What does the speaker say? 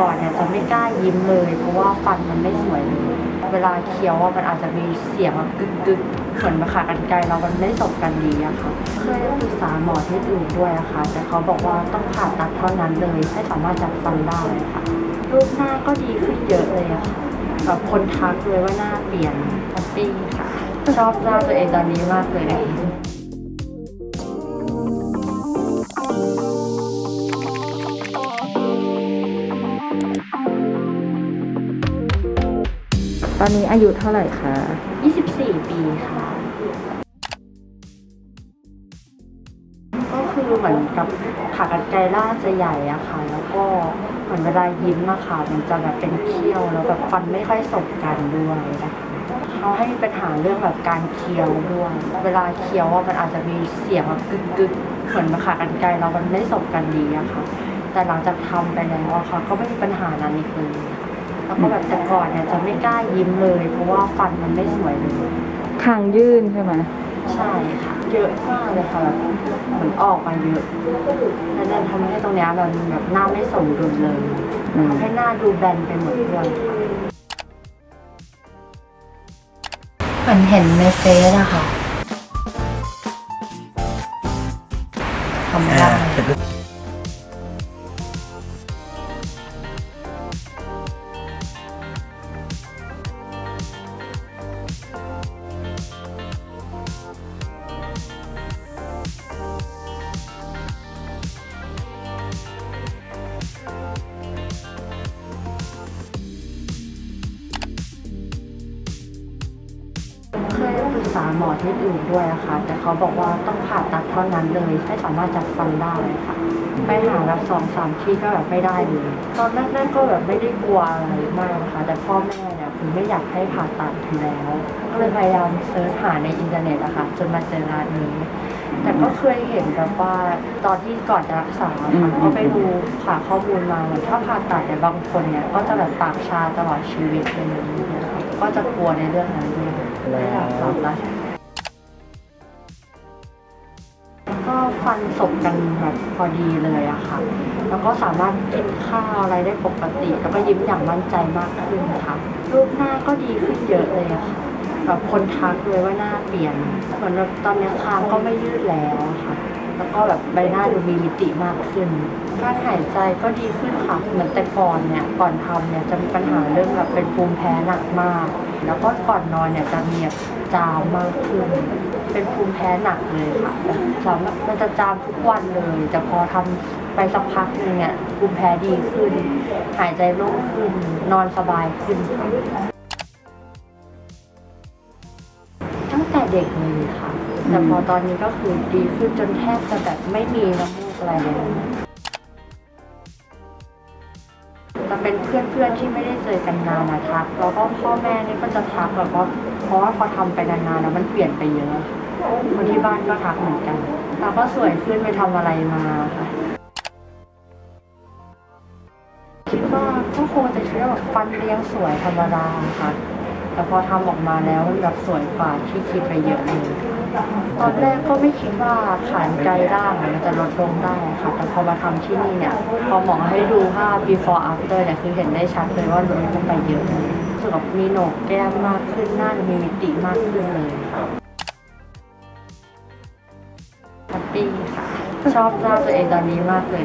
ก่อนเนี่ยจะไม่กล้ายิ้มเลย เพราะว่าฟันมันไม่สวยเลยเวลาเคี้ยวอะมันอาจจะมีเสียงแบบกึกกึกๆเหมือนมาขากันไกลเรามันไม่สบกันดีอะค่ะเคยปรึกษาหมอที่อื่นด้วยอะค่ะ แต่เขาบอกว่าต้องผ่าตัดเท่านั้นเลยให้สามารถจัดฟันได้ค่ะรูปหน้าก็ดีขึ้นเยอะเลยอะค่ะแบบคนทักเลยว่าหน้าเปลี่ยนแฮปปี้ค่ะ ชอบหน้าตัวเองตอนนี้มากเลย ตอนนี้อายุเท่าไหร่คะ 24 ปีค่ะ ก็คือเหมือนกับขากันไกลล่าจะใหญ่อะค่ะ แล้วก็เหมือนเวลายิ้มอะค่ะ มันจะแบบเป็นเขี้ยวแล้วแบบฟันไม่ค่อยสบกันด้วยนะคะเขาให้ปัญหาเรื่องแบบการเคี้ยวด้วย เวลาเคี้ยวอะมันอาจจะมีเสียงแบบกึกกึกเหมือนขากันไกลเรามันไม่สบกันดีอะค่ะ แต่หลังจากทำไปแล้วอะค่ะ ก็ไม่มีปัญหานั้นอีกเลยค่ะ แล้วก็แบบแต่ก่อนเนี่ยจะไม่กล้ายิ้มเลย เพราะว่าฟันมันไม่สวยเลยคางยื่นใช่ไหมใช่ค่ะเยอะมากเลยค่ะแบบเหมือนออกมาเยอะแล้วนั่นทำให้ตรงเนี้ยมันแบบหน้าไม่สมดุลเลยอืมทำให้หน้าดูแบนไปหมดเลยค่ะเหมือนเห็นในเฟซอะค่ะทำไม่ได้เคาหมอที่อื่นด้วยอะค่ะ แต่เขาบอกว่าต้องผ่าตัดเท่านั้นเลยให้สามารถจัดฟันได้ค่ะ ไปหาแบบสองสามที่ก็แบบไม่ได้เลยตอนแรกๆก็แบบไม่ได้กลัวอะไรมากนะคะ แต่พ่อแม่เนี่ยคือไม่อยากให้ผ่าตัดอยู่แล้ว ก็เลยพยายามเซิร์ชหาในอินเทอร์เน็ตอะค่ะจนมาเจอร้านนี้ แต่ก็เคยเห็นแบบว่าตอนที่ก่อนจะรักษาอะค่ะก็ไปดูหาข้อมูลมาเหมือนถ้าผ่าตัดเนี่ยบางคนเนี่ยก็จะแบบปากชาตลอดชีวิตเลยนะคะก็จะกลัวในเรื่องนั้นด้วย ไม่อยากทำละก็ฟันสบกันแบบพอดีเลยอะค่ะ แล้วก็สามารถกินข้าวอะไรได้ปกติ แล้วก็ยิ้มอย่างมั่นใจมากขึ้นค่ะรูปหน้าก็ดีขึ้นเยอะเลยอะค่ะแบบคนทักเลยว่าหน้าเปลี่ยนเหมือนตอนนี้คางก็ไม่ยืดแล้วค่ะ แล้วก็แบบใบหน้าดูมีมิติมากขึ้นการหายใจก็ดีขึ้นค่ะ เหมือนแต่ก่อนเนี่ยก่อนทำเนี่ยจะมีปัญหาเรื่องแบบเป็นภูมิแพ้หนักมาก แล้วก็ก่อนนอนเนี่ยจะมีจามมากขึ้น เป็นภูมิแพ้หนักเลยค่ะสามารถมันจะจามทุกวันเลย แต่พอทำไปสักพักหนึงเนี่ยภูมิแพ้ดีขึ้น หายใจโล่งขึ้น นอนสบายขึ้น ตั้งแต่เด็กเลยค่ะ แต่พอตอนนี้ก็คือดีขึ้นจนแทบจะแบบไม่มีน้ำมูกอะไรเลย เป็นเพื่อนๆที่ไม่ได้เจอกันนานนะทักแล้วก็พ่อแม่นี่ก็จะทักแบบว่าเพราะว่าพอทำไปนานๆแล้วมันเปลี่ยนไปเยอะคนที่บ้านก็ทักเหมือนกันแล้วก็สวยขึ้นไปทำอะไรมาค่ะคิดว่าก็คงจะคิดว่าแบบฟันเลี้ยงสวยธรรมดาค่ะ แต่พอทำออกมาแล้วมันแบบสวยกว่าที่คิดไปเยอะเลยตอนแรกก็ไม่คิดว่าขานไกลร่างมันจะลดลงได้ค่ะ แต่พอมาทำที่นี่เนี่ย พอหมอให้ดูภาพ before after เนี่ยคือเห็นได้ชัดเลยว่าลดลงไปเยอะเลยรู้สึกแบบมีโหนกแก้มมากขึ้นหน้ามีมิติมากขึ้นเลยค่ะแฮปปี้ค่ะ ชอบหน้าตัวเองตอนนี้มากเลย